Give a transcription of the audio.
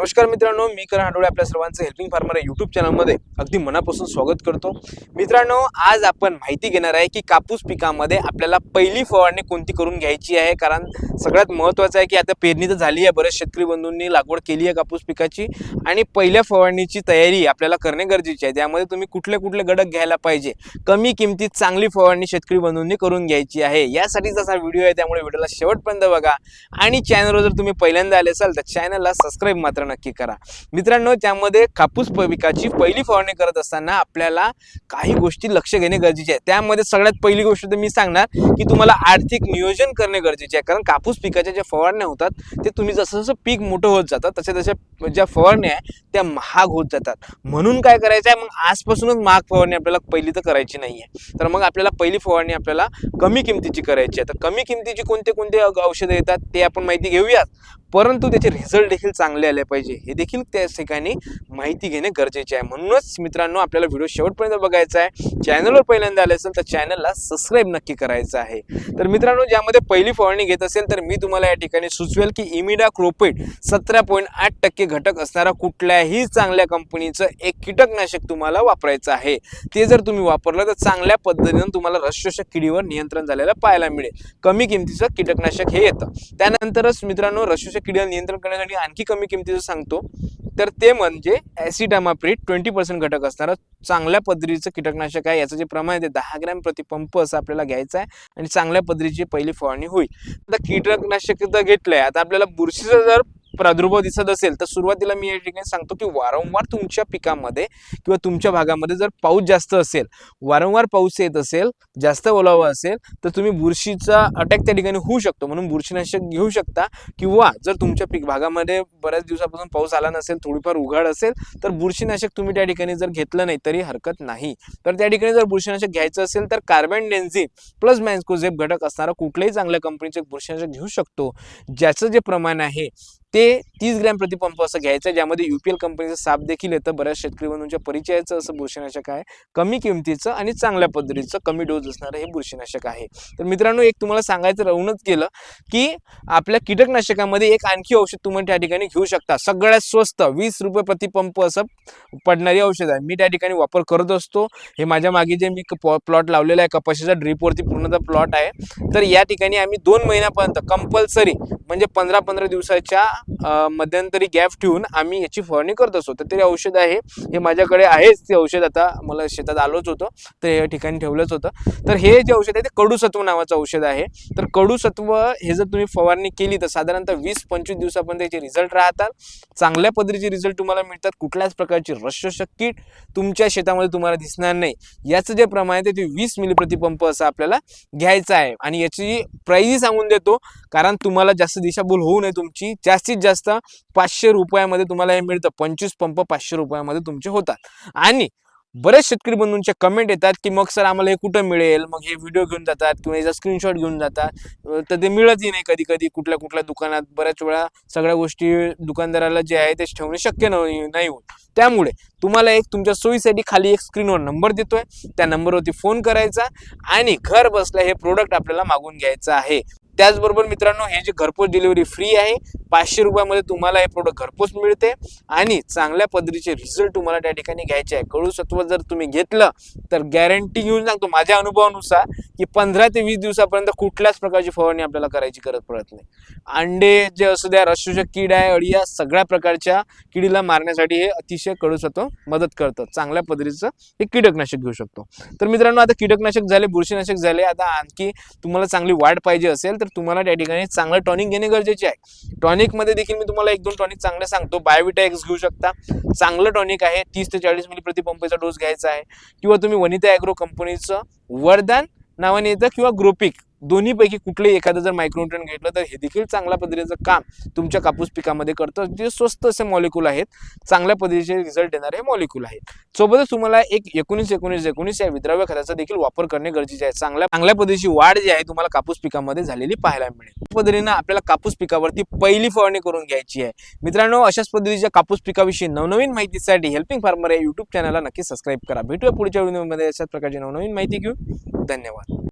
नमस्कार मित्रांनो मी करण हाडोळे आपल्या सर्वांचं हेल्पिंग फार्मर या युट्यूब चॅनलमध्ये अगदी मनापासून स्वागत करतो. मित्रांनो आज आपण माहिती घेणार आहे की कापूस पिकामध्ये आपल्याला पहिली फवारणी कोणती करून घ्यायची आहे? कारण सगळ्यात महत्त्वाचं आहे की आता पेरणी तर झाली आहे बऱ्याच शेतकरी बंधूंनी लागवड केली आहे कापूस पिकाची. आणि पहिल्या फवारणीची तयारी आपल्याला करणे गरजेची आहे. त्यामध्ये तुम्ही कुठले कुठले घटक घ्यायला पाहिजे कमी किमतीत चांगली फवारणी शेतकरी बंधूंनी करून घ्यायची आहे. यासाठीच असा व्हिडिओ आहे त्यामुळे व्हिडिओला शेवटपर्यंत बघा. आणि चॅनलवर जर तुम्ही पहिल्यांदा आले असाल तर चॅनलला सबस्क्राईब मात्र नक्की करा. मित्रांनो त्यामध्ये कापूस पिकाची पहिली फवारणी करत असताना आपल्याला काही गोष्टी लक्ष घेणे गरजेचे आहे. त्यामध्ये सगळ्यात पहिली गोष्ट तर मी सांगणार की तुम्हाला आर्थिक नियोजन करणे गरजेचे आहे. कारण कापूस पिकाच्या ज्या फवारण्या होतात ते तुम्ही जसं जसं पीक मोठं होत जातं तसे तशा ज्या फवारण्या आहे त्या महाग होत जातात. म्हणून काय करायचं आहे मग आजपासूनच महाग फवारणी आपल्याला पहिली तर करायची नाही आहे तर मग आपल्याला पहिली फवारणी आपल्याला कमी किमतीची करायची आहे. तर कमी किमतीची कोणते कोणते औषधं येतात ते आपण माहिती घेऊयात. परंतु त्याचे रिझल्ट देखील चांगले आले पाहिजे. हे देखील त्या ठिकाणी माहिती घेणे गरजेचे आहे. म्हणूनच मित्रांनो आपल्याला व्हिडिओ शेवटपर्यंत बघायचा आहे. चॅनलवर पहिल्यांदा आले असेल तर चॅनलला सबस्क्राईब नक्की करायचं आहे. तर मित्रांनो ज्यामध्ये पहिली फवारणी घेत असेल तर मी तुम्हाला या ठिकाणी सुचवेल की इमिडा क्रोपेट सतरा पॉईंट आठ टक्के घटक असणारा कुठल्याही चांगल्या कंपनीचं एक कीटकनाशक तुम्हाला वापरायचं आहे. ते जर तुम्ही वापरलं तर चांगल्या पद्धतीनं तुम्हाला रसशोषक किडीवर नियंत्रण झालेलं पाहायला मिळेल. कमी किमतीचं कीटकनाशक हे येतं. त्यानंतरच मित्रांनो रसशोषक किडीवर नियंत्रण करण्यासाठी आणखी कमी किमतीचं सांगतो. तर ते म्हणजे ॲसिडामाप्रिट ट्वेंटी पर्सेंट घटक असणारं चांगल्या पद्धतीचं कीटकनाशक आहे. याचं जे प्रमाण आहे ते दहा ग्रॅम प्रति पंप असं आपल्याला घ्यायचं आहे आणि चांगल्या पद्धतीची पहिली फवारणी होईल. आता कीटकनाशक जर घेतलंय. आता आपल्याला बुरशीचं जर प्रादुर्भाव दिसत असेल तर सुरुवातीला मी या ठिकाणी सांगतो की वारंवार तुमच्या पिकामध्ये किंवा तुमच्या भागामध्ये जर पाऊस जास्त असेल वारंवार पाऊस येत असेल जास्त ओलावा असेल तर तुम्ही बुरशीचा अटॅक त्या ठिकाणी होऊ शकतो. म्हणून बुरशीनाशक घेऊ शकता किंवा जर तुमच्या पीक भागामध्ये बऱ्याच दिवसापासून पाऊस आला नसेल थोडीफार उघाड असेल तर बुरशीनाशक तुम्ही त्या ठिकाणी जर घेतलं नाही तरी हरकत नाही. तर त्या ठिकाणी जर बुरशीनाशक घ्यायचं असेल तर कार्बन डेन्झिम प्लस मॅन्स्कोझेप घटक असणारा कुठल्याही चांगल्या कंपनीचे बुरशीनाशक घेऊ शकतो. ज्याचं जे प्रमाण आहे ते तीस ग्रॅम प्रतिपंप असं घ्यायचं आहे ज्यामध्ये एल कंपनीचं साप देखील येतं. बऱ्याच शेतकरी बंधूंच्या परिचयाचं असं बुरशीनाशक आहे. कमी किमतीचं आणि चांगल्या पद्धतीचं कमी डोस असणारं हे बुरशीनाशक आहे. तर मित्रांनो एक तुम्हाला सांगायचं राहूनच गेलं की आपल्या कीटकनाशकामध्ये एक आणखी औषध तुम्ही त्या ठिकाणी घेऊ शकता. सगळ्यात स्वस्त वीस रुपये प्रतिपंप असं पडणारी औषध आहे. मी त्या ठिकाणी वापर करत असतो. हे माझ्या मागे जे मी प्लॉट लावलेला आहे कपाशीचा ड्रीपवरती पूर्णतः प्लॉट आहे. तर या ठिकाणी आम्ही दोन महिन्यापर्यंत कंपल्सरी म्हणजे पंधरा पंधरा दिवसाच्या मध्यंतरी गॅप ठेवून आम्ही याची फवारणी करत असतो. तर ते औषध आहे हे माझ्याकडे आहेच. ते औषध आता मला शेतात आलोच होतं. तर या ठिकाणी ठेवलंच होतं. तर हे जे औषध आहे ते कडूसत्व नावाचं औषध आहे. तर कडूसत्व हे जर तुम्ही फवारणी केली तर साधारणतः वीस पंचवीस दिवसापर्यंत याचे रिझल्ट राहतात. चांगल्या पद्धतीचे रिझल्ट तुम्हाला मिळतात. कुठल्याच प्रकारची रसशोषक कीट तुमच्या शेतामध्ये तुम्हाला दिसणार नाही. याचं जे प्रमाण आहे ते वीस मिली प्रतिपंप असं आपल्याला घ्यायचं आहे. आणि याची प्राईजही सांगून देतो. कारण तुम्हाला जास्त दिशाभूल होऊ नये तुमची. जास्त जास्तीत जास्त पाचशे रुपयामध्ये तुम्हाला हे मिळतं. पंचवीस पंप पाचशे रुपयामध्ये तुमचे होतात. आणि बरेच शेतकरी बंधूंच्या कमेंट येतात की मग सर आम्हाला हे कुठं मिळेल? मग हे व्हिडिओ घेऊन जातात किंवा याचा स्क्रीनशॉट घेऊन जातात. तर ते मिळतही नाही कधी कधी कुठल्या कुठल्या दुकानात बऱ्याच वेळा सगळ्या गोष्टी दुकानदाराला जे आहे ते ठेवणे शक्य नाही होत. त्यामुळे तुम्हाला एक तुमच्या सोयीसाठी खाली एक स्क्रीनवर नंबर देतोय. त्या नंबरवरती फोन करायचा आणि घर बसल्या हे प्रोडक्ट आपल्याला मागून घ्यायचं आहे. त्याचबरोबर मित्रांनो हे जे घरपोच डिलिव्हरी फ्री आहे पाचशे रुपयामध्ये तुम्हाला हे प्रोडक्ट घरपोच मिळते आणि चांगल्या पद्धतीचे रिझल्ट तुम्हाला त्या ठिकाणी घ्यायचे आहे. कडूसत्व जर तुम्ही घेतलं तर गॅरंटी घेऊन सांगतो माझ्या अनुभवानुसार की पंधरा ते वीस दिवसापर्यंत कुठल्याच प्रकारची फवारणी आपल्याला करायची गरज पडत नाही. अंडे जे असू द्या रसशोषक कीड आहे अळिया सगळ्या प्रकारच्या किडीला मारण्यासाठी हे अतिशय कडूसत्व मदत करतं. चांगल्या पद्धतीचं हे कीटकनाशक घेऊ शकतो. तर मित्रांनो आता कीटकनाशक झाले बुरशीनाशक झाले आता आणखी तुम्हाला चांगली वाढ पाहिजे असेल तर तुम्हाला त्या ठिकाणी चांगलं टॉनिक घेणे गरजेचे आहे. टॉनिकमध्ये देखील मी तुम्हाला एक दोन टॉनिक चांगले सांगतो. बायोविटा एक्स घेऊ शकता. चांगलं टॉनिक आहे. तीस ते चाळीस मिली प्रतिपंपाचा डोस घ्यायचा आहे. किंवा तुम्ही वनिता ॲग्रो कंपनीचं वरदान नावाने येतं किंवा ग्रोपिक दोन्हीपैकी कुठलंही एखादं जर मायक्रोन्यूट्रन घेतलं तर हे देखील चांगल्या पद्धतीचं काम तुमच्या कापूस पिकामध्ये करतं. जे स्वस्त असे मॉलिक्यूल आहेत चांगल्या पद्धतीचे रिझल्ट देणारे हे मॉलिक्यूल आहेत. सोबतच तुम्हाला एक एकोणीस एकोणीस एकोणीस या विद्राव्य खताचा देखील वापर करणे गरजेचे आहे. चांगल्या चांगल्या पद्धतीची वाढ जी आहे तुम्हाला कापूस पिकामध्ये झालेली पाहायला मिळेल. पद्धतीनं आपल्याला कापूस पिकावरती पहिली फवारणी करून घ्यायची आहे. मित्रांनो अशाच पद्धतीच्या कापूस पिकाविषयी नवनवीन माहितीसाठी हेल्पिंग फार्मर या युट्यूब चॅनलला नक्की सबस्क्राईब करा. भेटूया पुढच्या व्हिडिओमध्ये अशाच प्रकारची नवनवीन माहिती घेऊन. धन्यवाद.